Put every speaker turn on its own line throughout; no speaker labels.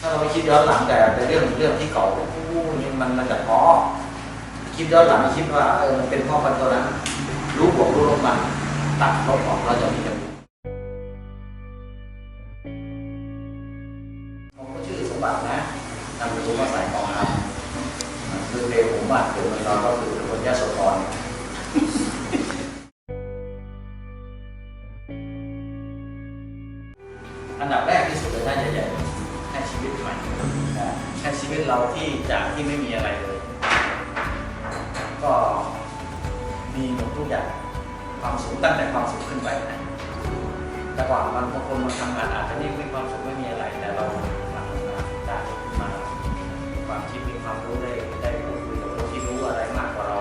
ถ้าเราไม่คิดย้อนหลังแต่แต่เรื่องเรื่องที่เก่าโอ้นี่มันมันจะท้อคิดย้อนหลังคิดว่าเออมันเป็นพ่อคนตัวนั้น รู้บวกรู้ลบมันตัดลบออกเราจะมีแต่บวกผมก็ชื่อสมบัตินะนำรู้มาใส่กองครับคือเร็วผมมากเกิดมันตอนก็คือคนยะโสธร วิตเราที่จากที่ไม่มีอะไรเลย ก็มีหมดทุกอย่างความสุขตั้งแต่ความสุขขึ้นไปนะแต่ก่อนมันบางคนมาทำงานอาจจะนี่มีความสุขไม่มีอะไรแต่เรามาทำงานได้มาความคิดมีความรู้ได้ได้พูดคุยกับคนที่รู้อะไรมากกว่าเรา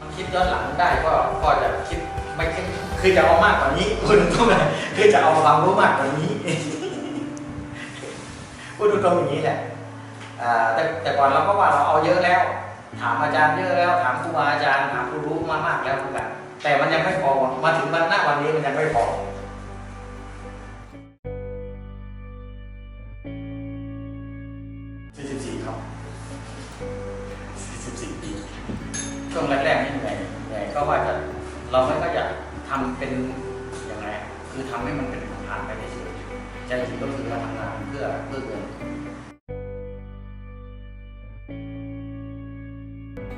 มันคิดย้อนหลังได้ก็ก็จะคิด ไม่คิดคือจะเอามากกว่านี้คุณต้องเลยคือจะเอาความรู้มากกว่านี้พูดตรงๆอย่างนี้แหละอ่าแต่แต่ก่อนเราก็ว่าเราเอาเยอะแล้ว ถามอาจารย์เยอะแล้ว ถามครูบาอาจารย์ถามผู้รู้มามากแล้วทุกอย่างแต่มันยังไม่พอมาถึงวันหน้าวันนี้มันยังไม่พอ44ครับ44ปีช่วงแรกๆนี่เหนื่อยเหนื่อยก็ว่าจะเราไม่ก็อยาก ทำเป็นยังไงคือทำให้มันเป็นผ่านไปเฉยๆใจจริงก็คือมาทำงานเพื่อเพื่อเงิน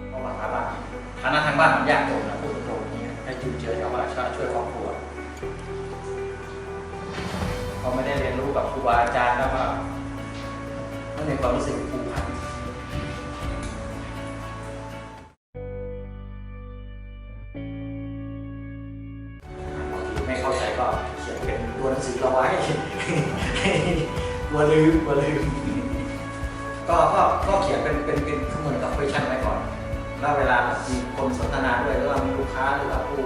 เพราะว่าทางบ้านฐานะทางบ้านมันยากจนนะพูดตรงๆนี้ให้จุนเจือชาวบ้านช่วยช่วยครอบครัวพอไม่ได้เรียนรู้กับครูบาอาจารย์แล้วก็ไม่มีความรู้สึกผูกพัน ขียนเป็นตัวหนังสือเราไว้กลัวลืมกลัวลืมก็ก็ก็เขียนเป็นเป็นเป็นเหมือนกับ question ไว้ก่อน แล้วเวลามีคนสนทนาด้วยหรือว่ามีลูกค้าหรือว่าผู้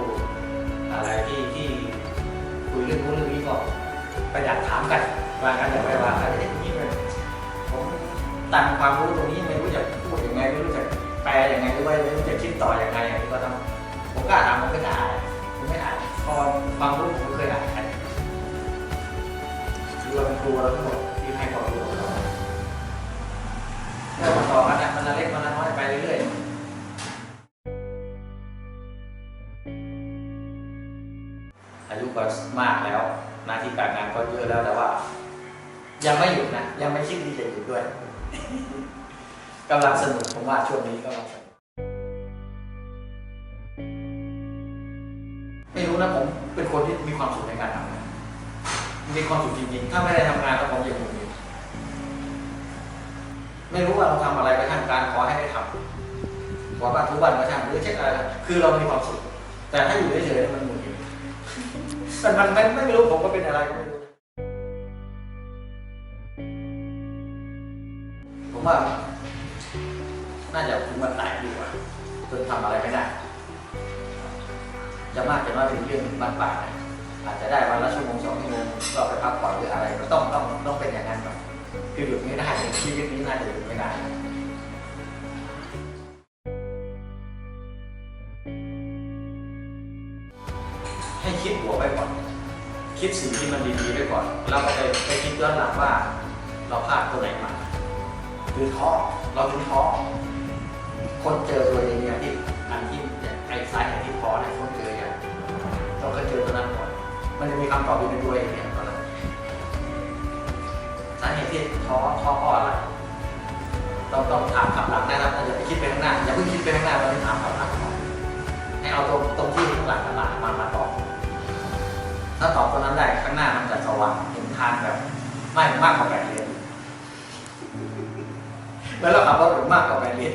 อะไรที่ที่คุยเรื่องนู้นเรื่องนี้ก็ไปดักถามกันว่ากันแต่ไม่ว่าเอ้ยนี่มันผมตังความรู้ตรงนี้ไม่รู้จะพูดยังไงไม่รู้จะแปลยังไงหรือว่าไม่รู้จะคิดต่อยังไงอันนี้ก็ต้องผมกล้าถามผมไม่กล้าอ่านผมไม่อ่านพอความรู้ผมเคยอ่าน ครูเราทั้งหมดที่ให้ความรู้กับเราแล้วมันต่อกันนะมันละเล็กมันละน้อยไปเรื่อยๆอายุก็มากแล้วหน้าที่การงานก็เยอะแล้วแต่ว่า ยังไม่หยุดนะยังไม่คิดที่จะหยุดด้วยกำลังสนุกผมว่าช่วงนี้กำลังสนุกไม่รู้นะผมเป็นคนที่มีความสุขในการทำ มีความสุขจริงๆ ถ้าไม่ได้ทำงานแล้วผมยังคงอยู่ไม่รู้ว่าเราทำอะไรก็ช่างการขอให้ได้ทำขอบ้านทุกวันก็ช่างหรือเช็คอะไร คือเรามีความสุข แต่ถ้าอยู่เฉยๆมันหงุดหงิดมันมันมันไม่รู้ผมก็เป็นอะไรก็ไม่รู้ ผมว่า น่าจะถึงวันตายดีกว่าจนทำอะไรไม่ได้ จะมากจะน้อยเป็นเรื่องบ้านป่านะ อาจจะได้วันละชั่วโมงสองชั่วโมงเราไปพักผ่อนหรืออะไรก็ต้องต้องต้องเป็นอย่างนั้นไปคือหยุดไม่ได้ชีวิตนี้น่าจะหยุดไม่ได้ให้คิดหัวไปก่อน คิดสิ่งที่มันดีๆไปก่อน แล้วก็ไปไปคิดย้อนหลังว่า เราพลาดตัวไหนมาคือท้อเราถึงท้อคนเจอตัวเองเนี่ยที่อันที่ไอ้สายอันที่ท้อเนี่ยคนเจออย่างเราเคยเจอตัวนั้นก่อน มันจะมีคำตอบอยู่ในตัวเองเนี่ยตอนนั้นสาเหตุที่ท้อท้อเพราะอะไรต้องต้องถามขับหลังนะครับอย่าไปคิดไปข้างหน้าอย่าเพิ่งคิดไปข้างหน้าเราต้ถามขับหลังก่อนให้เอาตรงตรงที่ข้างหลังมามามาตอบถ้าตอบตัวนั้นได้ข้างหน้ามันจะสว่างเห็นทางแบบไม่มากกว่าแปดเลนแล้วเราขับรถมากกว่าแปดเลน